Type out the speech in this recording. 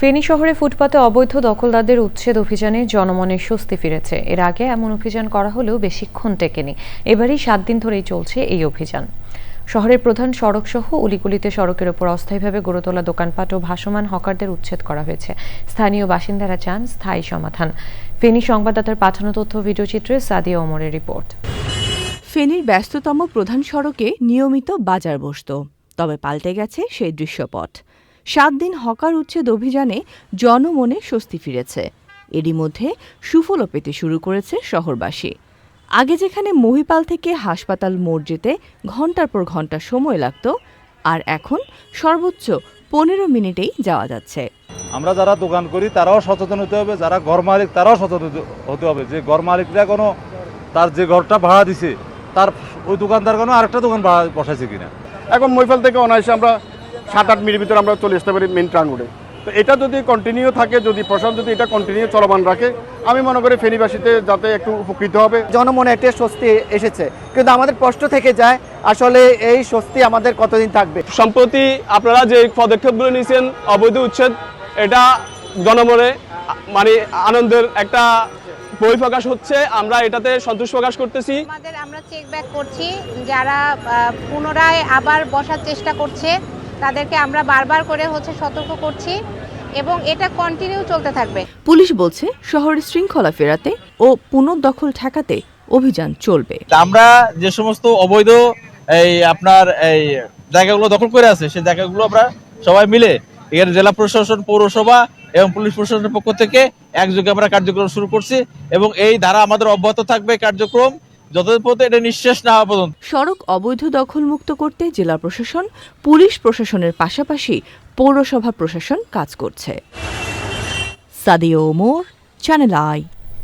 ফেনী শহরে ফুটপাতে অবৈধ দখলদারদের উচ্ছেদ অভিযানে জনমনে স্বস্তি ফিরেছে। এর আগে এমন অভিযান করা হলেও বেশিক্ষণ টেকেনি। এবারই সাত দিন ধরেই চলছে এই অভিযান। শহরের প্রধান সড়ক সহ উলিকুলিতে সড়কের ওপর অস্থায়ীভাবে গড়ে তোলা দোকানপাট ও ভাসমান হকারদের উচ্ছেদ করা হয়েছে। স্থানীয় বাসিন্দারা চান স্থায়ী সমাধান। ফেনী সংবাদদাতার পাঠানো তথ্য ভিডিওচিত্রে সাদিয়া ওমরের রিপোর্ট। ফেনীর ব্যস্ততম প্রধান সড়কে নিয়মিত বাজার বসত তবে পাল্টে গেছে সেই দৃশ্যপট। সাত দিন হকার উচ্ছেদ অভিযানে জনমনে স্বস্তি ফিরেছে। এরই মধ্যে সুফলও পেতে শুরু করেছে শহরবাসী। আগে যেখানে মহিপাল থেকে হাসপাতাল মোড় যেতে ঘণ্টার পর ঘণ্টা সময় লাগত আর এখন সর্বোচ্চ পনেরো মিনিটেই যাওয়া যাচ্ছে। আমরা যারা দোকান করি তারাও সচেতন হতে হবে। যারা ঘর মালিক তারাও সচেতন হতে- হবে যে ঘর মালিকরা কোনো তার যে ঘরটা ভাড়া দিছে তার ওই দোকানদার কোনো আরেকটা দোকান ভাড়া বসাইছে কিনা। এখন মৈফাল থেকে অনায়াসে আমরা সাত আট মিনিট ভিতরে আমরা চলে আসতে পারি মেন ট্রান রোডে তো এটা যদি কন্টিনিউ থাকে যদি প্রশাসন যদি এটা কন্টিনিউ চলমান রাখে আমি মনে করি ফেনীবাসীতে যাতে একটু উপকৃত হবে। জনমনে একটা স্বস্তি এসেছে। কিন্তু আমাদের কষ্ট থেকে যায় আসলে এই স্বস্তি আমাদের কতদিন থাকবে? সম্প্রতি আপনারা যে পদক্ষেপগুলো নিয়েছেন অবৈধ উচ্ছেদ এটা জনমনে মানে আনন্দের একটা বহিঃপ্রকাশ হচ্ছে। আমরা এটাতে সন্তোষ প্রকাশ করতেছি। আমাদের আমরা চেক ব্যাক করছি যারা আহ, পুনরায় আবার বসার চেষ্টা করছে তাদেরকে আমরা বারবার করে হচ্ছে সতর্ক করছি এবং এটা কন্টিনিউ চলতে থাকবে। পুলিশ বলছে শহরের শৃঙ্খলা ফেরাতে ও পুনর্দখল ঠেকাতে অভিযান চলবে। তা আমরা যে সমস্ত অবৈধ এই আপনার এই জায়গাগুলো দখল করে আছে সেই জায়গাগুলো আমরা সবাই মিলে এর জেলা প্রশাসন পৌরসভা এবং পুলিশ প্রশাসনের পক্ষ থেকে একযোগে আমরা কার্যক্রম শুরু করছি এবং এই ধারা আমাদের অব্যাহত থাকবে কার্যক্রম। না সড়ক অবৈধ দখল মুক্ত করতে জেলা প্রশাসন, পুলিশ প্রশাসনের পাশাপাশি পৌরসভা প্রশাসন কাজ করছে। Sadia Omar channel I